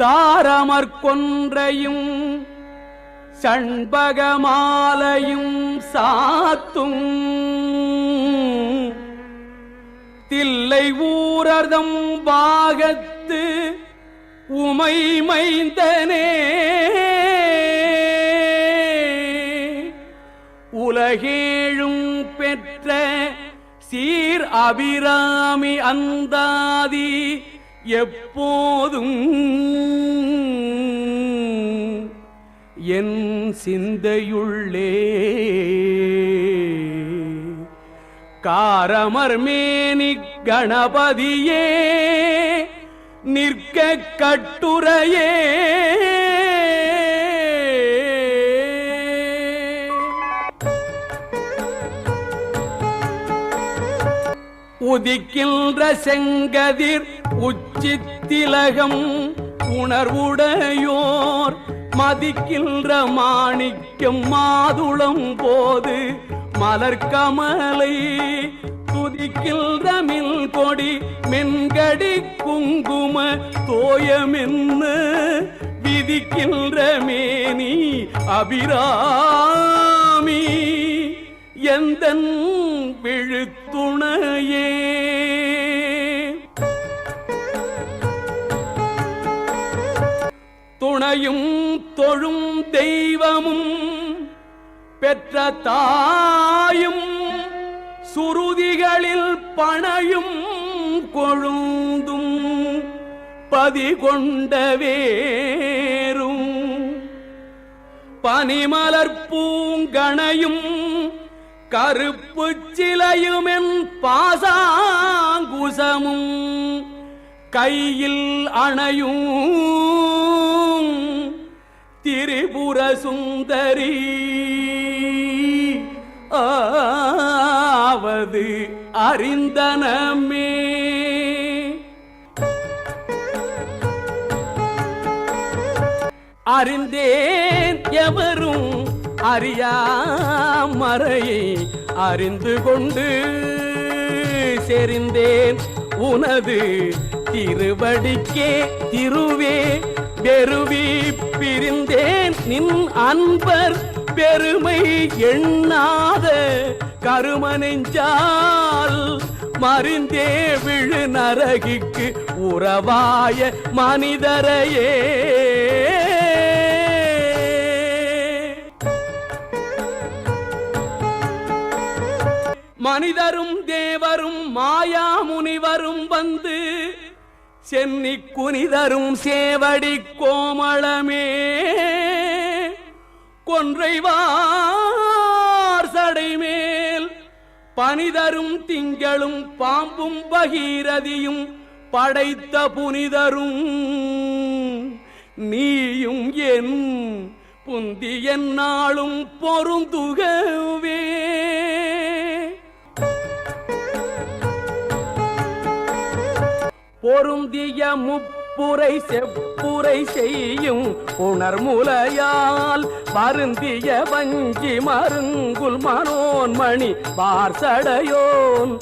தாரமற் கொன்றையும் சண்பகமாலையும் சாத்தும். தில்லை ஊரதம் பாகத்து உமை மைந்தனே. உலகேழும் பெற்ற சீர் அபிராமி அந்தாதி எப்போதும் என் சிந்தையுள்ளே. காரமர்மேனி கணபதியே நிற்க கட்டுரையே. உதிக்கின்ற செங்கதிர் உச்சித்திலகம் உணர்வுடையோர் மதிக்கின்ற மாணிக்கம் மாதுளம் போது மலர்கமலை துதிக்கின்ற மில் கொடி மென்கடி குங்கும தோயமென்ன விதிக்கின்ற மேனி அபிரா துணையும் தொழும் தெய்வமும் பெற்ற தாயும் சுருதிகளில் பணையும் கொழுந்தும் பதிகொண்ட வேறும். வேரும் பனிமலர் பூங்கணையும் கருப்பு சிலையுமென் பாசாங்குசமும் கையில் அணையும் திரிபுர சுந்தரி ஆவது அறிந்தனமே. அறிந்தேன் எவரும் அறியாமறையை அறிந்து கொண்டு செறிந்தேன் உனது திருவடிக்கே திருவே பெருவி பிரிந்தேன் நின் அன்பர் பெருமை எண்ணாத கருமனெஞ்சால் மறிந்தே விழு நரகிக்கு உறவாய மனிதரையே. மனிதரும் தேவரும் மாயா முனிவரும் வந்து சென்னி குனிதரும் சேவடி கோமளமே. கொன்றைவார் சடைமேல் பனிதரும் திங்களும் பாம்பும் பகீரதியும் படைத்த புனிதரும். நீயும் என் புந்தி நாளும் பொருந்துகவே. பொருந்திய முப்புரை செப்புரை செய்யும் உணர்முலையால் பருந்திய வஞ்சி மருங்குல் மனோன்மணி பார்சடையோன்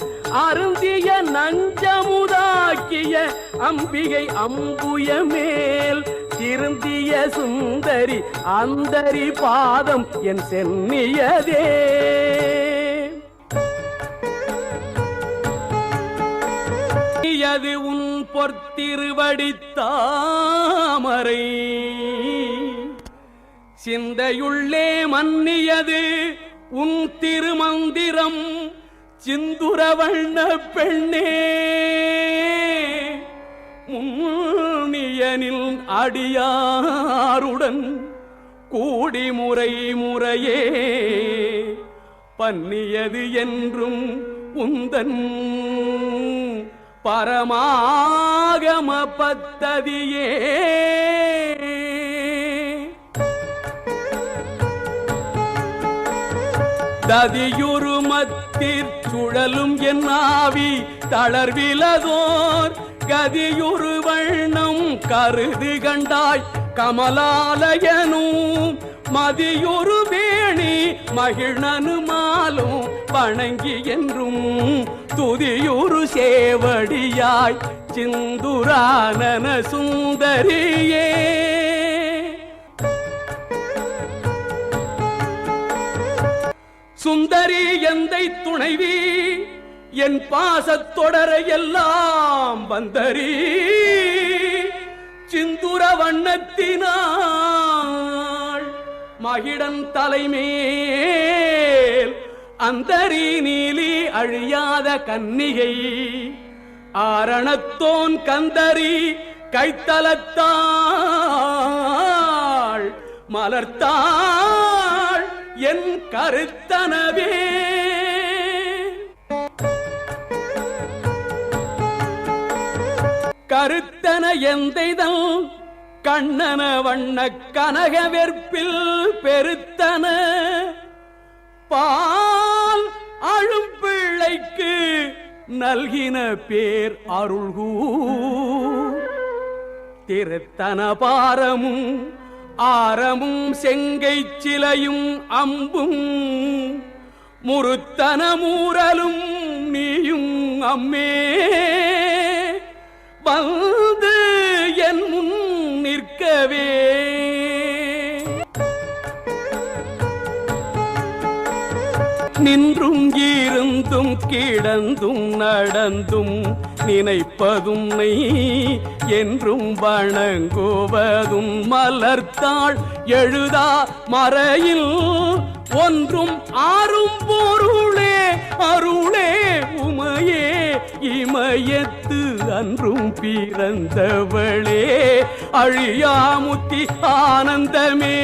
அருந்திய நஞ்சமுதாக்கிய அம்பிகை அம்புய மேல் திருந்திய சுந்தரி அந்தரி பாதம் என் சென்னியதே. அது உன் பொற்திருவடித்தாமரை சிந்தையுள்ளே மன்னியது உன் திருமந்திரம் சிந்துரவண்ண பெண்ணே. முன்னியனில் அடியாருடன் கூடி முறை முறையே. பன்னியது என்றும் உந்தன் பரமாகம பத்ததியே ததியுருமத்திற் சுழலும் என் ஆவி தளர்விலதோர். கதியுரு வண்ணம் கருது கண்டாய் கமலாலயனும். மதியொரு மணி மகிழ்னனு மாலும் வணங்கி என்றும் துதியுறு சேவடியாய் சிந்துரானன சுந்தரியே. சுந்தரி எந்தை துணைவி என் பாசத்தொடர எல்லாம் வந்தரி. சிந்துர வண்ணத்தினாள் மகிடன் தலைமேல் அந்தரி நீலி அழியாத கன்னிகை ஆரணத்தோன் கந்தரி கைத்தலத்தாள் மலர்த்தாள் என் கருத்தனவே. கருத்தன எந்தைதல் கண்ணன வண்ண கனக வெற்பில் பெருத்தன. பால் அழும் பிள்ளைக்கு நல்கின பேர் அருள்கூ திருத்தன பாரமும் ஆரமும் செங்கை சிலையும் அம்பும். முறுத்தன மூரலும் நீயும் அம்மே. வந்து என் முன் நிற்கவே நின்றும் இருந்தும் கிடந்தும் நடந்தும் நினைப்பதும் நீ என்றும் வணங்குவதும் மலர்த்தாள் எழுதா மறையில். ஒன்றும் ஆறும் பொருளே அருளே உமையே. இமயத்து அன்றும் பிறந்தவளே அழியாமுத்தி ஆனந்தமே.